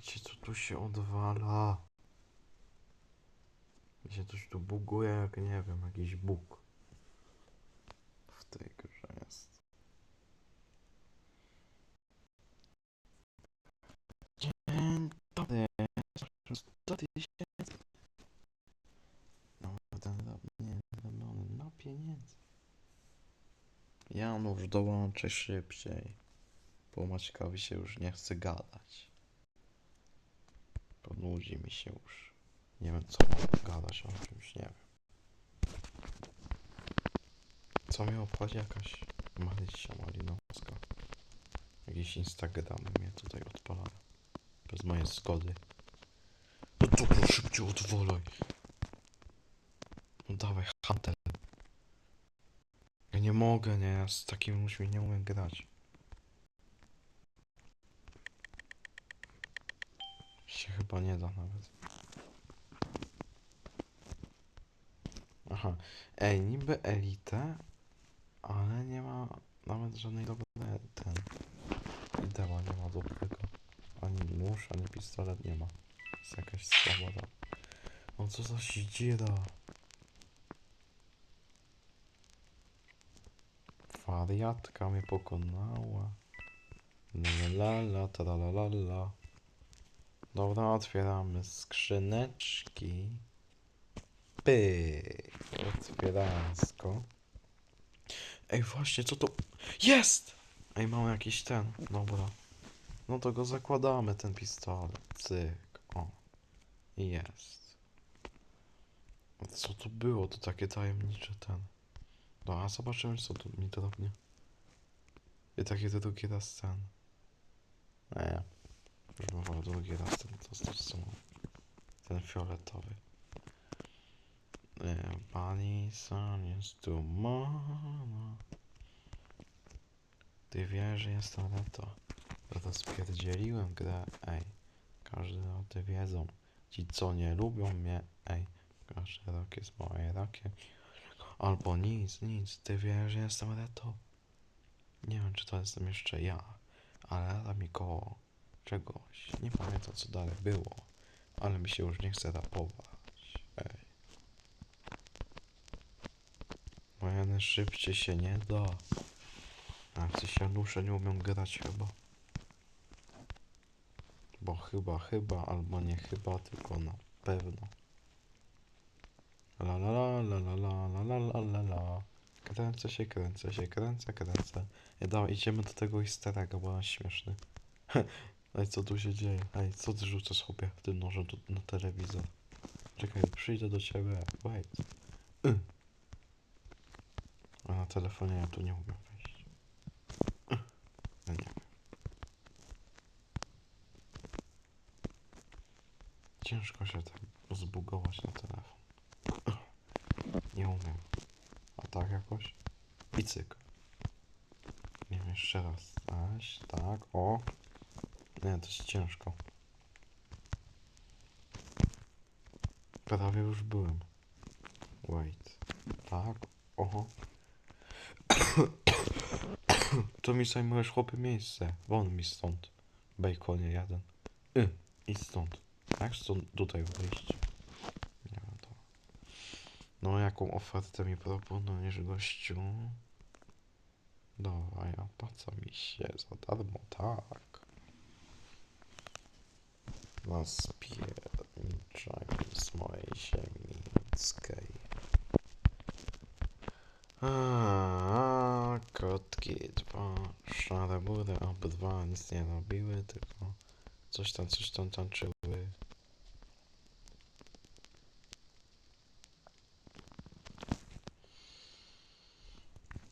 Patrzcie, co tu się odwala. Mi się coś tu buguje, jak nie wiem, jakiś bóg. W tej grze jest. Dzień dobry. 100 tysięcy. No, nie zadowolony na pieniędzy. Janusz, dołączę szybciej. Bo Maćkowi się już nie chce gadać. Ponudzi mi się już. Nie wiem co gadać o czymś, nie wiem. Co mnie obchodzi jakaś Marysia Malinowska. Jakiś Instagram mnie tutaj odpala. Bez mojej zgody. No dobra, szybciej odwolaj. No dawaj, Hunter. Ja nie mogę, nie, ja z takim ludźmi nie umiem grać. Się chyba nie da nawet. Aha. Ej, niby elitę, ale nie ma nawet żadnej dobrej ten. Idea nie ma dobrego. Ani nóż, ani pistolet nie ma. Jest jakaś słaba. O co za dzieje? Wariatka mnie pokonała. La la la, ta la la la. Dobra, otwieramy skrzyneczki. Pyk. Otwieransko. Ej, właśnie, co to... Jest! Ej, mamy jakiś ten. Dobra. No to go zakładamy, ten pistolet. Cyk. O. Jest. Co to było? To takie tajemnicze ten. No, a zobaczymy, co tu mi to robi. I takie to drugi raz ten. Nie. Wolał drugi raz ten, to stosunek. Ten fioletowy. E, Pani sam jest tu mama. Ty wiesz, że jestem to. To spierdzieliłem grę, ej. Każdy o tym wiedzą. Ci co nie lubią mnie, ej. Każdy rok jest moje rokiem. Albo nic, nic. Ty wiesz, że jestem reto. Nie wiem, czy to jestem jeszcze ja. Ale lata mi koło czegoś. Nie pamiętam, co dalej było. Ale mi się już nie chce rapować. Ej. Moja szybciej się nie da. A coś Janusze nie umiem grać chyba. Bo chyba, chyba, albo nie chyba, tylko na pewno. La la la la la la la la la la la Kręcę się, kręcę się, kręcę, kręcę. Ej, dawaj, idziemy do tego easterego, bo on śmieszny. Ej, co tu się dzieje? Ej, co ty rzucasz chłopie tym nożem tu na telewizor? Czekaj, przyjdę do ciebie. Wait. Y. A na telefonie ja tu nie umiem wejść. Y. Nie wiem. Ciężko się tam zbugować na telefon. Nie umiem. A tak jakoś? I cyk. Nie wiem, jeszcze raz. Aś, tak, o. Nie, to jest ciężko. Prawie już byłem. Wait. Tak, oho. to mi zajmujesz chłopy miejsce. Won mi stąd. Baconie jeden. Y, i stąd. Jak stąd tutaj wyjść? Nie wiem to. No jaką ofertę mi proponujesz gościu? Dawaj, a po co mi się za darmo tak? Was pierniczaj z mojej ziemińskiej. A, kotki dwa, szare bury, obydwa nic nie robiły, tylko coś tam, coś tam tańczyły.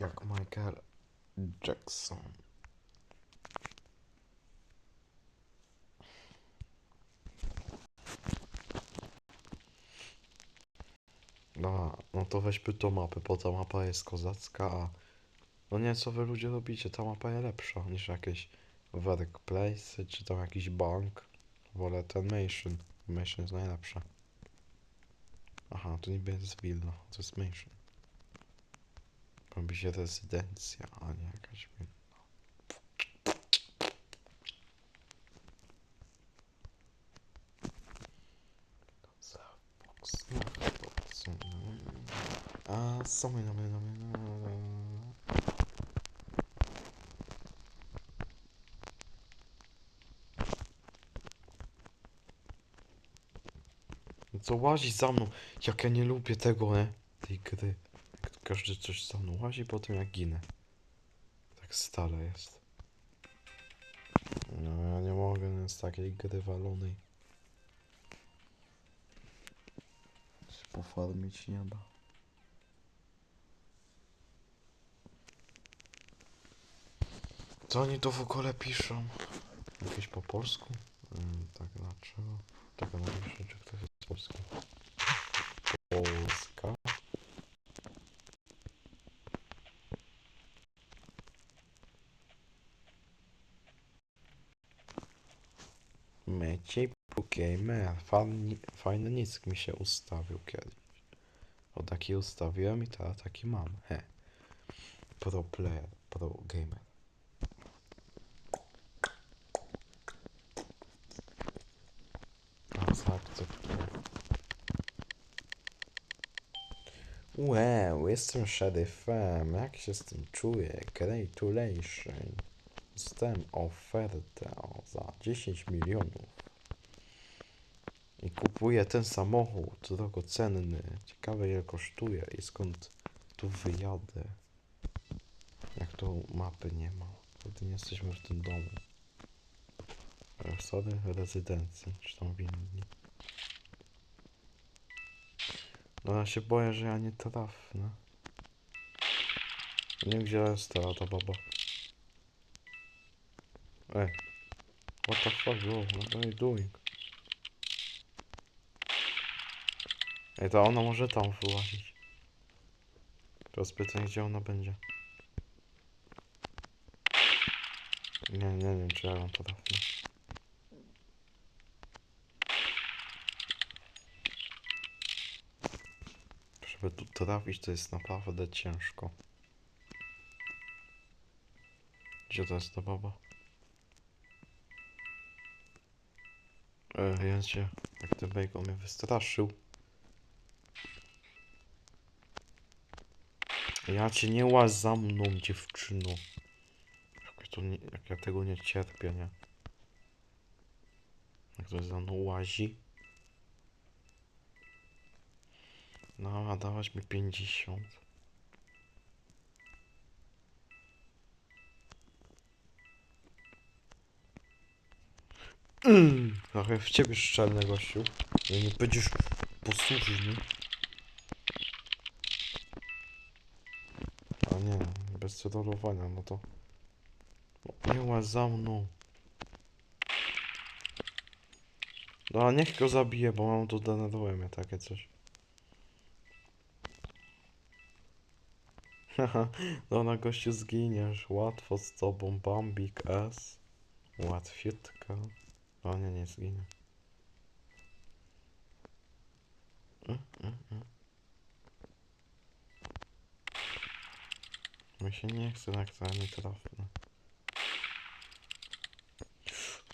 Jak Michael Jackson. No to weźmy tą mapę, bo ta mapa jest kozacka, a... No nie, co wy ludzie robicie, ta mapa jest lepsza niż jakieś workplace czy tam jakiś bank. Wolę ten Mansion Mission jest najlepsza. Aha, to niby jest willa, to jest Mansion. Robi się rezydencja, a nie jakaś willa. Box, no, box, no, no no, no, no. No Co łazi za mną? Jak ja nie lubię tego, nie? Tej gry. Jak każdy coś za mną łazi, potem jak ginę. Tak stale jest. No ja nie mogę nie, z takiej gry walonej. Się pofarmić nie da. Co oni to w ogóle piszą? Jakieś po polsku? Mm, tak, dlaczego? Tak, napiszę, czy ktoś jest polski. Polska. Maciej Gamer. Fajny nick mi się ustawił kiedyś. O taki ustawiłem i teraz taki mam. He. Pro player, pro gamer. A zaakceptuję. Wow, jestem szeryfem. Jak się z tym czuję? Gratulation. Dostałem ofertę za 10 milionów. I kupuję ten samochód drogocenny. Ciekawe ile kosztuje i skąd tu wyjadę. Jak tu mapy nie ma. Wtedy nie jesteśmy w tym domu. Sorry, rezydencji, czy tam winni. No ja się boję, że ja nie trafnę. Nie wiem gdzie jest ta, ta baba. Ej. What the fuck, bro? What are you doing? Ej, to ona może tam wyłazić. Teraz pytanie, gdzie ona będzie. Nie, nie wiem, czy ja ją trafię. Żeby tu trafić, to jest naprawdę ciężko. Gdzie to jest ta baba? E, ja jak ten bacon mnie wystraszył. Ja cię nie łaź za mną, dziewczyno. Jak, ja to nie, jak ja tego nie cierpię, nie? Jak to za mną łazi. No, a dałaś mi 50. Mm, trochę w ciebie szczelny gościu. Nie, nie będziesz posłuszny. A nie, bez celowania, no to... Nie za mną. No a niech go zabije, bo mam tu denerwuje mnie takie coś. Haha, no na gościu zginiesz. Łatwo z tobą, Bambik S. Łatwiutka. O nie, nie zginie. Mm, mm, mm. Mi się nie chce na którą nie trafne.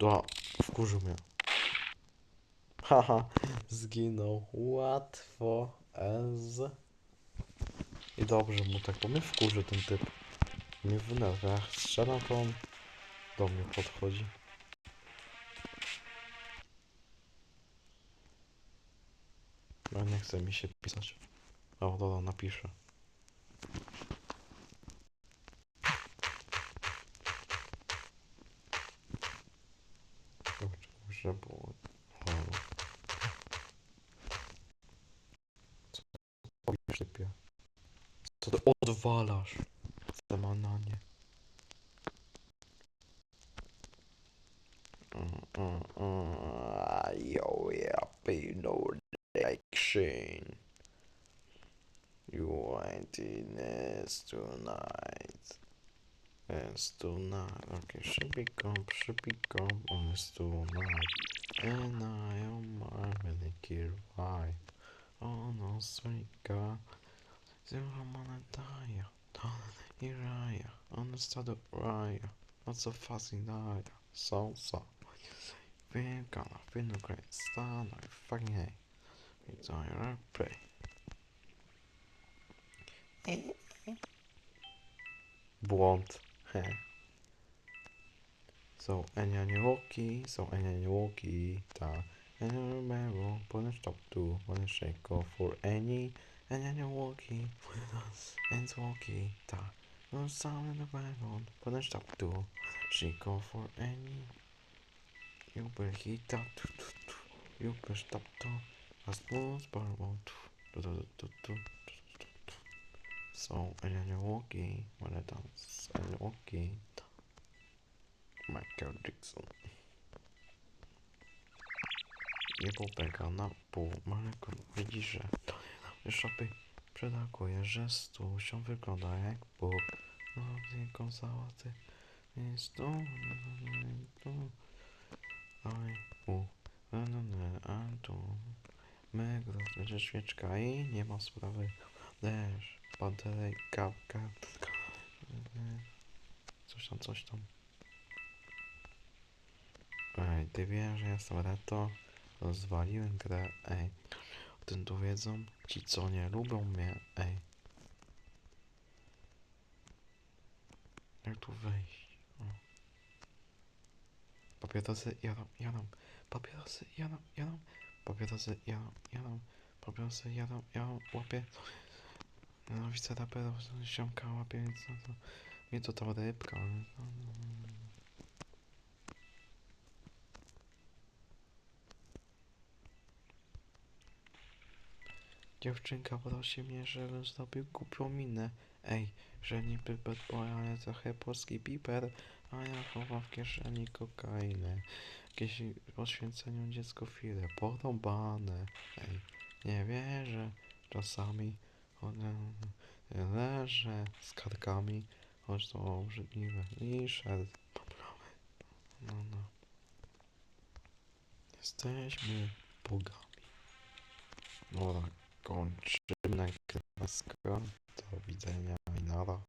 Da, wkurzył mnie. Haha, zginął. Łatwo ez. I dobrze mu tak, bo mnie wkurzy ten typ. Mnie wnerwia. Jak strzelam, to on do mnie podchodzi. No nie chce mi się pisać. O, dobra, napiszę. Że było. Halo. Co ty szybie? Co ty odwalasz? Mm, mm, mm. Yo, yeah, pay no action. You this tonight. It's tonight. Okay, should be gone, should be gone. On it's tonight. And I am my really care why. Oh no, sweet God. Zirhamanataya, Hiraya, understood Raya, not so fast in Daya, Salsa, Vegana, Vinaigrette, Starlight, fucking hey, Desire, Pray. Blunt, hey. So, any, any, Niwoki, so any Anya Niwoki, ta, Anya Romero, bonus top 2, bonus shake off for any and then you're walking with us and walking talk. No sound in the background, but I stop too. She go for any. You will hit that, You will stop to a smooth barbell. So, and then you're walking when I dance. And you're walking. Michael Jackson. Jego pęka na pół, ale widzisz, że to szopy przedakuje, że stół się wygląda jak Bóg. No, tylko załaty jest tu, tu. Oj, u, no, no, no, a tu. My, że świeczka i nie ma sprawy. Deszcz, pantelej, kapka. Coś tam, coś tam. Ej, ty wiesz, że jestem reto? Rozwaliłem grę, ej. Tym tu wiedzą ci, co nie lubią mnie, ej. Jak tu wejść? O. Papierosy, jadą, jadą. Papierosy, jadą, jadą. Papierosy, jadą, jadą. Papierosy, jadą, jadą. Łapie. No, widzę raperów, siomka łapie, więc no to... Mnie to ta rybka. No, no, no. Dziewczynka prosi mnie, żebym zrobił głupią minę. Ej, że niby bad boy, ale trochę polski piper, a ja chowam w kieszeni kokainę. Jakieś poświęceniu dziecko chwilę, porąbane. Ej, nie wierzę, czasami one leżę z karkami, choć to obrzydliwe. Liszer. No, no. Jesteśmy bogami. Dobra, kończymy nagrywasko. Do widzenia i nara.